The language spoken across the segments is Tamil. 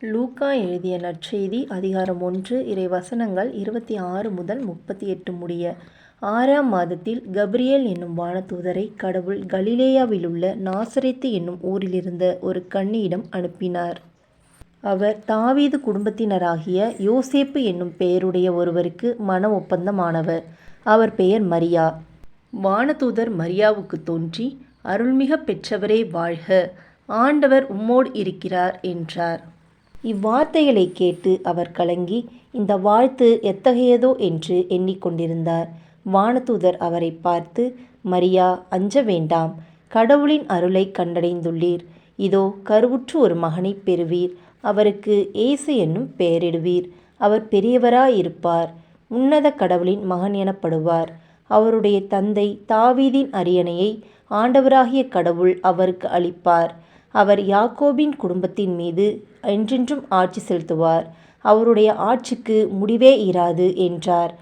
லூக்கா எழுதிய நற்செய்தி அதிகாரம் ஒன்று இறை வசனங்கள் இருபத்தி ஆறு முதல் முப்பத்தி எட்டு முடிய ஆறாம் மாதத்தில் கப்ரியல் என்னும் வானதூதரை கடவுள் கலிலேயாவிலுள்ள நாசரேத்து என்னும் ஊரிலிருந்த ஒரு கண்ணியிடம் அனுப்பினார். அவர் தாவீது குடும்பத்தினராகிய யோசேப்பு என்னும் பெயருடைய ஒருவருக்கு மன ஒப்பந்தமானவர். அவர் பெயர் மரியா. வானதூதர் மரியாவுக்குத் தோன்றி அருள்மிகப் பெற்றவரே வாழ்க ஆண்டவர் உம்மோடு இருக்கிறார் என்றார். இவ்வார்த்தைகளைக் கேட்டு அவர் கலங்கி இந்த வாழ்த்து எத்தகையதோ என்று எண்ணிக்கொண்டிருந்தார் வானதூதர் அவரைப் பார்த்து மரியா அஞ்ச வேண்டாம் கடவுளின் அருளைக் கண்டடைந்துள்ளீர். இதோ கருவுற்று ஒரு மகனைப் பெறுவீர் அவருக்கு ஏசு என்னும் பெயரிடுவீர். அவர் பெரியவராயிருப்பார் உன்னத கடவுளின் மகன் எனப்படுவார். அவருடைய தந்தை தாவீதின் அரியணையை ஆண்டவராகிய கடவுள் அவருக்கு அளிப்பார். அவர் யாக்கோபின் குடும்பத்தின் மீது என்றென்றும் ஆட்சி செலுத்துவார். அவருடைய ஆட்சிக்கு முடிவே இராது என்றார்.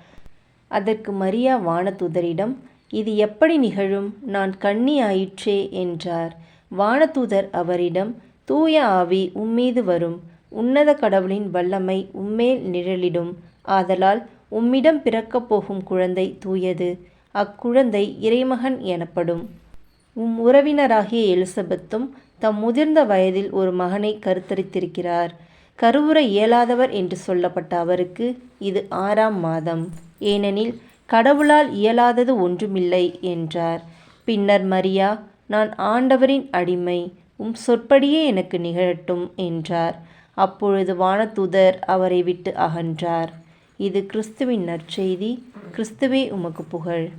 அதற்கு மரியா வானதூதரிடம் இது எப்படி நிகழும் நான் கண்ணி ஆயிற்றே என்றார். வானதூதர் அவரிடம் தூய ஆவி உம்மீது வரும் உன்னத கடவுளின் வல்லமை உம்மேல் நிழலிடும். ஆதலால் உம்மிடம் பிறக்கப் போகும் குழந்தை தூயது. அக்குழந்தை இறைமகன் எனப்படும். உம் உறவினராகிய எலிசபெத்தும் தம் முதிர்ந்த வயதில் ஒரு மகனை கருத்தரித்திருக்கிறார். கருவுற இயலாதவர் என்று சொல்லப்பட்ட அவருக்கு இது ஆறாம் மாதம். ஏனெனில் கடவுளால் இயலாதது ஒன்றுமில்லை என்றார். பின்னர் மரியா நான் ஆண்டவரின் அடிமை உம் சொற்படியே எனக்கு நிகழட்டும் என்றார். அப்பொழுது வானதூதர் அவரை விட்டு அகன்றார். இது கிறிஸ்துவின் நற்செய்தி. கிறிஸ்துவே உமக்கு புகழ்.